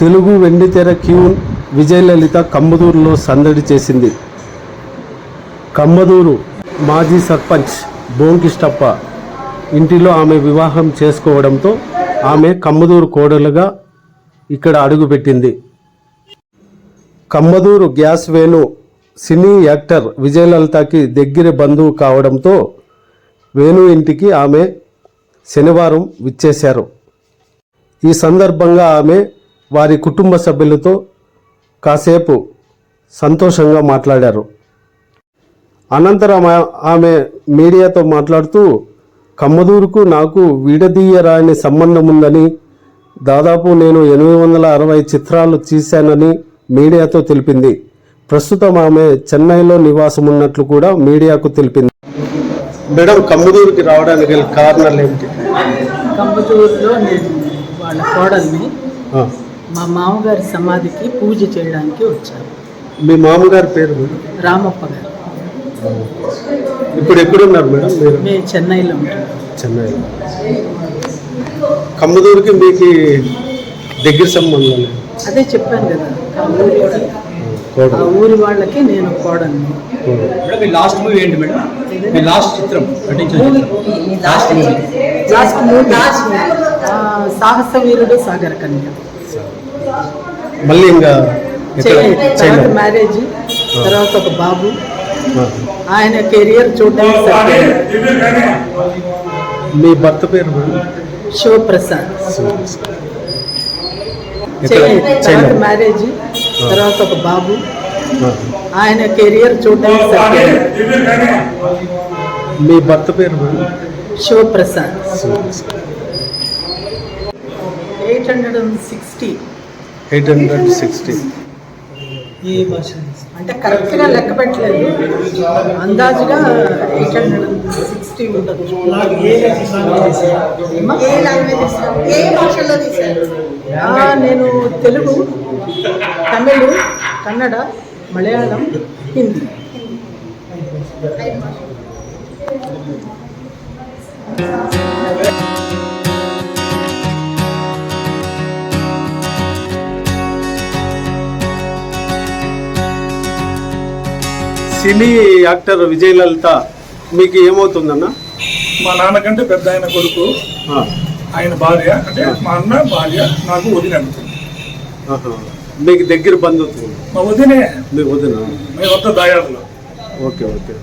తెలుగు వెండితెర క్యూన్ విజయలలిత కమ్మదూరులో సందడి చేసింది. కమ్మదూరు మాజీ సర్పంచ్ బోంకిష్టప్ప ఇంటిలో ఆమె వివాహం చేసుకోవడంతో ఆమె కమ్మదూరు కోడలుగా ఇక్కడ అడుగుపెట్టింది. Kammaduru gas Venu cine actor విజయలలితకి దగ్గర బంధువు కావడంతో వేణు ఇంటికి ఆమె శనివారం విచ్చేశారు. ఈ సందర్భంగా ఆమె వారి కుటుంబ సభ్యులతో కాసేపు సంతోషంగా మాట్లాడారు. అనంతరం ఆ- ఆమె మీడియాతో మాట్లాడుతూ కమ్మదూరుకు నాకు విడదీయరాని సంబంధం ఉందని దాదాపు నేను ఎనిమిది వందల అరవై చిత్రాలు తీశానని మీడియాతో తెలిపింది. ప్రస్తుతం ఆమె చెన్నైలో నివాసం ఉన్నట్లు కూడా మీడియాకు తెలిపింది. మేడం కమ్మదూరుకి రావడానికి కారణాలు ఏమిటి? కంబతూరులో నేను వాళ్ళ కోడల్ని మా మామగారి సమాధికి పూజ చేయడానికి వచ్చాను మీ మామగారి పేరు మేడం? రామప్ప గారు. ఇప్పుడు ఎక్కడున్నారు మేడం మీరు? మేము చెన్నైలో ఉంటాం చెన్నై. కమ్మదూరుకి మీకు దగ్గర సంబంధం లేదు. అదే చెప్పాను కదా ఆ ఊరికి ఆ కోడలు ఊరి వాళ్ళకి నేను కోడలు. మేడం మీ లాస్ట్ మూవీ ఏంటి మేడం? మీ లాస్ట్ చిత్రం నటించిన చిత్రం. Last movie. లాస్ట్ మూవీ సాహస వీరుడు సాగర కన్య. మళ్ళీ ఇంకా. మ్యారేజ్ తర్వాత ఒక బాబు. ఆయన కెరియర్ చూడడానికి మీ భర్త పేరు? శివప్రసాద్. తర్వాత. మ్యారేజ్ తర్వాత ఒక బాబు. ఆయన కెరియర్ చూడడానికి మీ భర్త పేరు? Shivaprasad. Eight hundred and sixty. Eight hundred sixty. అంటే కరెక్ట్గా లెక్క పెట్టలేదు. అందాజుగా ఎయిట్ హండ్రెడ్ సిక్స్టీ? ఏ ఏ భాషలో తీశారు? ఆ, నేను తెలుగు తమిళ్ కన్నడ మలయాళం హిందీ. సినీ యాక్టర్ విజయలలిత మీకు ఏమవుతుందన్న? మా నాన్నకంటే పెద్ద ఆయన కొడుకు. ఆయన భార్య. అంటే మా అన్న భార్య నాకు వదిన. మీకు దగ్గర బంధుత్వం? మా వదినే. మీ వదిన. మీ వద్ద దాయాదులో. Okay okay.